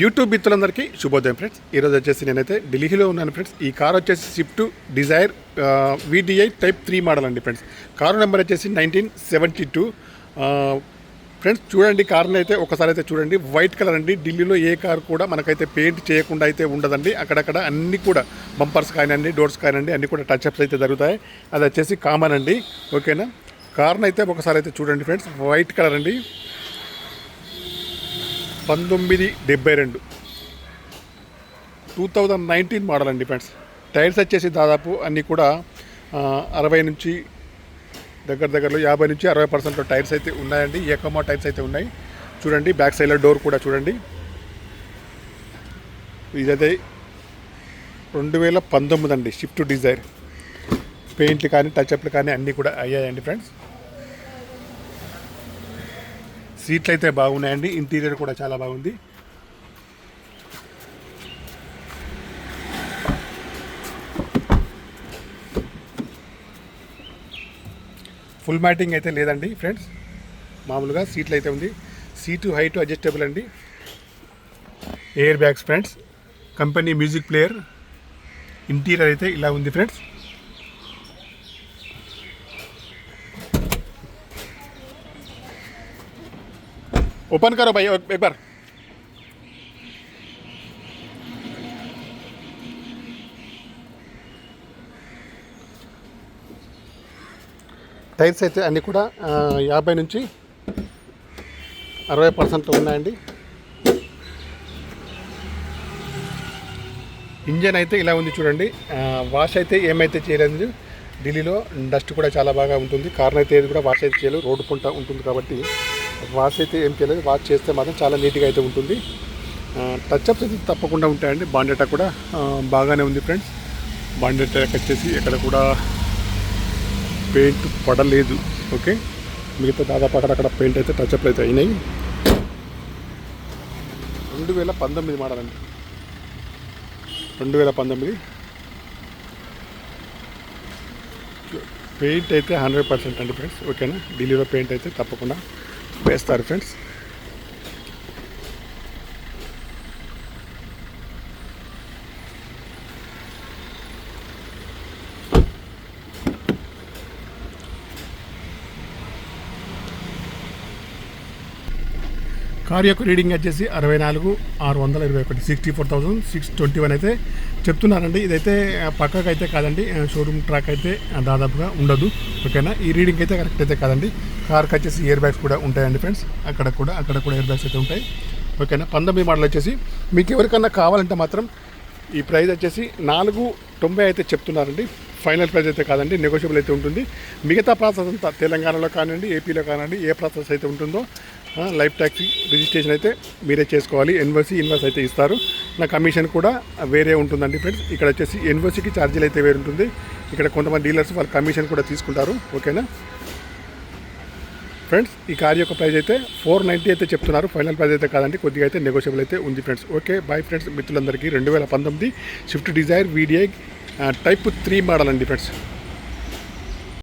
YouTube మిత్రులందరికీ శుభోదయం friends ఈరోజు వచ్చేసి నేనైతే ఢిల్లీలో ఉన్నాను ఫ్రెండ్స్ ఈ కార్ వచ్చేసి Swift Dzire VDI type three model అండి ఫ్రెండ్స్ కారు నెంబర్ వచ్చేసి నైన్టీన్ సెవెంటీ టూ ఫ్రెండ్స్ చూడండి కార్ని అయితే ఒకసారి అయితే చూడండి. వైట్ కలర్ అండి. ఢిల్లీలో ఏ కార్ కూడా మనకైతే పెయింట్ చేయకుండా అయితే ఉండదండి. అక్కడక్కడ అన్ని కూడా బంపర్స్ కానివ్వండి డోర్స్ కానివ్వండి అన్ని కూడా టచ్అప్స్ అయితే జరుగుతాయి. అది వచ్చేసి కామన్ అండి. ఓకేనా కార్ని అయితే ఒకసారి అయితే చూడండి ఫ్రెండ్స్ వైట్ కలర్ అండి. పంతొమ్మిది డెబ్బై రెండు. టూ థౌజండ్ నైన్టీన్ మోడల్ అండి ఫ్రెండ్స్. టైర్స్ వచ్చేసి దాదాపు అన్నీ కూడా అరవై నుంచి దగ్గర దగ్గరలో యాభై నుంచి అరవై పర్సెంట్ టైర్స్ అయితే ఉన్నాయండి. ఏకమో టైర్స్ అయితే ఉన్నాయి. చూడండి బ్యాక్ సైడ్లో డోర్ కూడా చూడండి. ఇదైతే రెండు వేల పంతొమ్మిది అండి షిఫ్ట్ డిజైర్ పెయింట్లు కానీ టచ్అప్లు కానీ అన్నీ కూడా అయ్యాయండి ఫ్రెండ్స్ సీట్లు అయితే బాగున్నాయండి ఇంటీరియర్ కూడా చాలా బాగుంది. ఫుల్ మ్యాటింగ్ అయితే లేదండి ఫ్రెండ్స్ మామూలుగా సీట్లు అయితే ఉంది. సీటు హైట్ అడ్జస్టబుల్ అండి. Air bags friends company music player interior అయితే ఇలా ఉంది ఫ్రెండ్స్ ओपन करो भाई एक बार టైర్స్ అయితే అన్నీ కూడా ఆ, యాభై నుంచి అరవై పర్సెంట్ ఉన్నాయండి ఇంజన్ అయితే ఇలా ఉంది చూడండి ఆ, వాష్ అయితే ఏమైతే చేయలేదు ఢిల్లీలో డస్ట్ కూడా చాలా బాగా ఉంటుంది కార్న్ అయితే ఏది కూడా వాష్ అయితే చేయలేదు రోడ్డు పుంట ఉంటుంది కాబట్టి వాష్ అయితే ఏం చేయలేదు. వాష్ చేస్తే మాత్రం చాలా నీట్గా అయితే ఉంటుంది. టచ్అప్స్ అయితే తప్పకుండా ఉంటాయండి. బాండేటా కూడా బాగానే ఉంది ఫ్రెండ్స్. బాండేటా వచ్చేసి ఎక్కడ కూడా పెయింట్ పడలేదు. ఓకే? మిగతా దాదాపు అక్కడక్కడ పెయింట్ అయితే టచ్అప్లు అయితే అయినాయి. రెండు వేల పంతొమ్మిది మాడాలండి రెండు వేల పంతొమ్మిది. పెయింట్ అయితే హండ్రెడ్ పర్సెంట్ అండి ఫ్రెండ్స్. ఓకేనా? ఢిల్లీలో పెయింట్ అయితే తప్పకుండా వేస్తారు ఫ్రెండ్స్ కార్ యొక్క రీడింగ్ వచ్చేసి అరవై నాలుగు ఆరు వందల ఇరవై ఒకటి sixty four thousand six twenty one అయితే చెప్తున్నారండి. ఇదైతే పక్కకు అయితే కాదండి. షోరూమ్ ట్రాక్ అయితే దాదాపుగా ఉండదు. ఓకేనా? ఈ రీడింగ్ అయితే కరెక్ట్ అయితే కాదండి. కార్కి వచ్చేసి ఇయర్ బ్యాగ్స్ కూడా ఉంటాయండి ఫ్రెండ్స్ అక్కడ కూడా అక్కడ కూడా ఇయర్ బ్యాగ్స్ అయితే ఉంటాయి. ఓకేనా? పంతొమ్మిది మోడల్ వచ్చేసి మీకు ఎవరికన్నా కావాలంటే మాత్రం ఈ ప్రైస్ వచ్చేసి నాలుగు తొంభై అయితే చెప్తున్నారండి. ఫైనల్ ప్రైస్ అయితే కాదండి. నెగోషియబుల్ అయితే ఉంటుంది. మిగతా ప్రాసెస్ అంతా తెలంగాణలో కానివ్వండి ఏపీలో కానివ్వండి ఏ ప్రాసెస్ అయితే ఉంటుందో లైఫ్ ట్యాక్సీ రిజిస్ట్రేషన్ అయితే మీరే చేసుకోవాలి. ఎన్వర్సీ ఇన్వర్స్ అయితే ఇస్తారు. నా కమిషన్ కూడా వేరే ఉంటుందండి ఫ్రెండ్స్. ఇక్కడ వచ్చేసి ఎన్వర్సీకి ఛార్జీలు అయితే వేరు ఉంటుంది. ఇక్కడ కొంతమంది డీలర్స్ వాళ్ళ కమిషన్ కూడా తీసుకుంటారు. ఓకేనా? ఫ్రెండ్స్ ఈ కార్ యొక్క ప్రైస్ అయితే ఫోర్ నైంటీ అయితే చెప్తున్నారు. ఫైనల్ ప్రైస్ అయితే కాదండి. కొద్దిగా అయితే నెగోషియబుల్ అయితే ఉంది ఫ్రెండ్స్. ఓకే బాయ్ ఫ్రెండ్స్ మిత్రులందరికీ రెండు వేల పంతొమ్మిది Swift Dzire VDI type three model అండి ఫ్రెండ్స్.